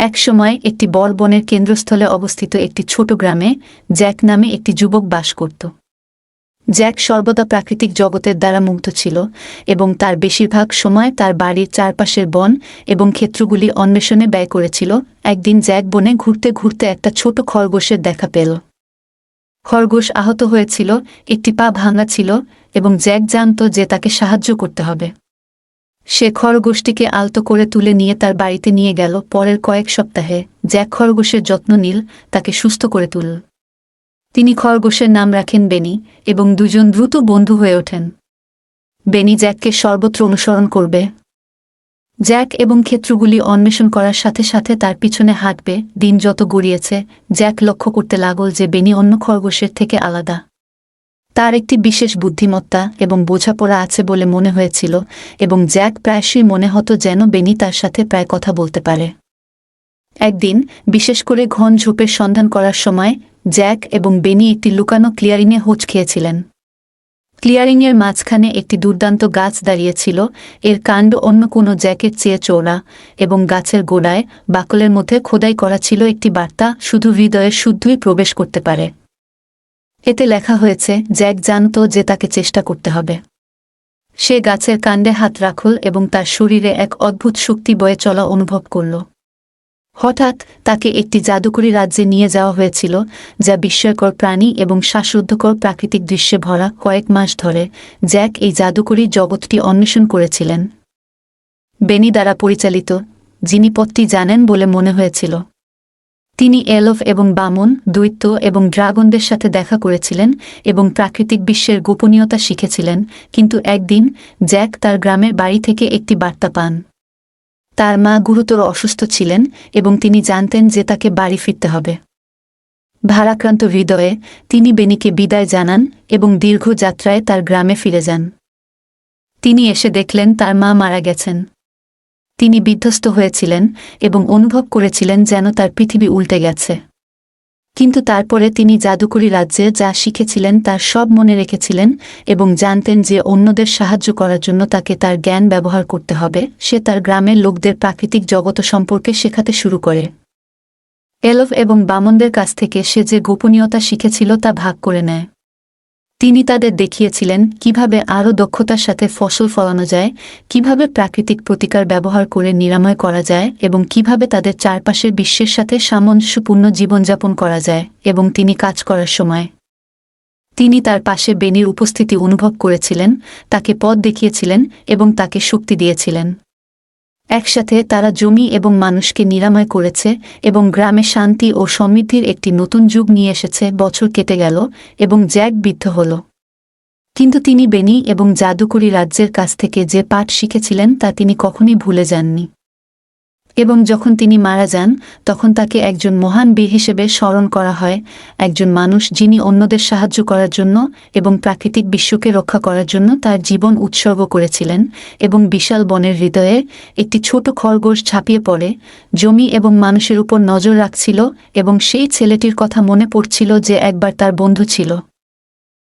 একসময় একটি বল বনের কেন্দ্রস্থলে অবস্থিত একটি ছোট গ্রামে জ্যাক নামে একটি যুবক বাস করত। জ্যাক সর্বদা প্রাকৃতিক জগতের দ্বারা মুগ্ধ ছিল এবং তার বেশিরভাগ সময় তার বাড়ির চারপাশের বন এবং ক্ষেত্রগুলি অন্বেষণে ব্যয় করেছিল। একদিন জ্যাক বনে ঘুরতে ঘুরতে একটা ছোট খরগোশের দেখা পেল। খরগোশ আহত হয়েছিল, একটি পা ভাঙা ছিল এবং জ্যাক জানত যে তাকে সাহায্য করতে হবে। সে খরগোশটিকে আলতো করে তুলে নিয়ে তার বাড়িতে নিয়ে গেল পরের কয়েক সপ্তাহে। জ্যাক খরগোশের যত্ন নিল, তাকে সুস্থ করে তুলল। তিনি খরগোশের নাম রাখেন বেনি এবং দুজন দ্রুত বন্ধু হয়ে ওঠেন। বেনি জ্যাককে সর্বত্র অনুসরণ করবে। জ্যাক এবং ক্ষেত্রগুলি অন্বেষণ করার সাথে সাথে তার পিছনে হাঁটবে। দিন যত গড়িয়েছে, জ্যাক লক্ষ্য করতে লাগল যে বেনি অন্য খরগোশের থেকে আলাদা। তার একটি বিশেষ বুদ্ধিমত্তা এবং বোঝাপড়া আছে বলে মনে হয়েছিল এবং জ্যাক প্রায়শই মনে হতো যেন বেনি তার সাথে প্রায় কথা বলতে পারে। একদিন, বিশেষ করে ঘন ঝোপের সন্ধান করার সময়, জ্যাক এবং বেনি একটি লুকানো ক্লিয়ারিংয়ে হোঁচ খেয়েছিলেন। ক্লিয়ারিংয়ের মাঝখানে একটি দুর্দান্ত গাছ দাঁড়িয়েছিল, এর কাণ্ড অন্য কোনো জ্যাকের চেয়ে চৌড়া এবং গাছের গোড়ায় বাকলের মধ্যে খোদাই করা ছিল একটি বার্তা, শুধু হৃদয়ে শুদ্ধই প্রবেশ করতে পারে। এতে লেখা হয়েছে, জ্যাক জানত যে তাকে চেষ্টা করতে হবে। সে গাছের কাণ্ডে হাত রাখল এবং তার শরীরে এক অদ্ভুত শক্তি বয়ে চলা অনুভব করল। হঠাৎ তাকে একটি জাদুকরী রাজ্যে নিয়ে যাওয়া হয়েছিল, যা বিস্ময়কর প্রাণী এবং শ্বাসরুদ্ধকর প্রাকৃতিক দৃশ্যে ভরা কয়েক মাস ধরে জ্যাক এই জাদুকরী জগৎটি অন্বেষণ করেছিলেন। বেনি দ্বারা পরিচালিত, যিনি পথটি জানেন বলে মনে হয়েছিল। তিনি এলফ এবং বামন দৈত্য এবং ড্রাগনদের সাথে দেখা করেছিলেন এবং প্রাকৃতিক বিশ্বের গোপনীয়তা শিখেছিলেন, কিন্তু একদিন জ্যাক তার গ্রামের বাড়ি থেকে একটি বার্তা পান। তার মা গুরুতর অসুস্থ ছিলেন এবং তিনি জানতেন যে তাকে বাড়ি ফিরতে হবে। ভারাক্রান্ত হৃদয়ে তিনি বেনিকে বিদায় জানান এবং দীর্ঘ যাত্রায় তার গ্রামে ফিরে যান। তিনি এসে দেখলেন তার মা মারা গেছেন। তিনি বিধ্বস্ত হয়েছিলেন এবং অনুভব করেছিলেন যেন তার পৃথিবী উল্টে গেছে। কিন্তু তারপরে তিনি জাদুকরি রাজ্যে যা শিখেছিলেন তার সব মনে রেখেছিলেন এবং জানতেন যে অন্যদের সাহায্য করার জন্য তাকে তার জ্ঞান ব্যবহার করতে হবে। সে তার গ্রামের লোকদের প্রাকৃতিক জগৎ সম্পর্কে শেখাতে শুরু করে। এলভ এবং বামনদের কাছ থেকে সে যে গোপনীয়তা শিখেছিল তা ভাগ করে নেয়। তিনি তাদের দেখিয়েছিলেন কীভাবে আরও দক্ষতার সাথে ফসল ফলানো যায়, কীভাবে প্রাকৃতিক প্রতিকার ব্যবহার করে নিরাময় করা যায় এবং কীভাবে তাদের চারপাশের বিশ্বের সাথে সামঞ্জস্যপূর্ণ জীবনযাপন করা যায় এবং তিনি কাজ করার সময়। তিনি তার পাশে বেনির উপস্থিতি অনুভব করেছিলেন, তাকে পথ দেখিয়েছিলেন এবং তাকে শক্তি দিয়েছিলেন। একসাথে তারা জমি এবং মানুষকে নিরাময় করেছে এবং গ্রামে শান্তি ও সমৃদ্ধির একটি নতুন যুগ নিয়ে এসেছে, বছর কেটে গেল এবং জ্যাক বিদ্ধ হল। কিন্তু তিনি বেনি এবং জাদুকরি রাজ্যের কাছ থেকে যে পাঠ শিখেছিলেন তা তিনি কখনই ভুলে যাননি। এবং যখন তিনি মারা যান, তখন তাকে একজন মহান বীর হিসেবে স্মরণ করা হয়, একজন মানুষ যিনি অন্যদের সাহায্য করার জন্য এবং প্রাকৃতিক বিশ্বকে রক্ষা করার জন্য তার জীবন উৎসর্গ করেছিলেন এবং বিশাল বনের হৃদয়ে একটি ছোট খরগোশ ঝাঁপিয়ে পড়ে, জমি এবং মানুষের উপর নজর রাখছিল এবং সেই ছেলেটির কথা মনে পড়ছিল যে একবার তার বন্ধু ছিল।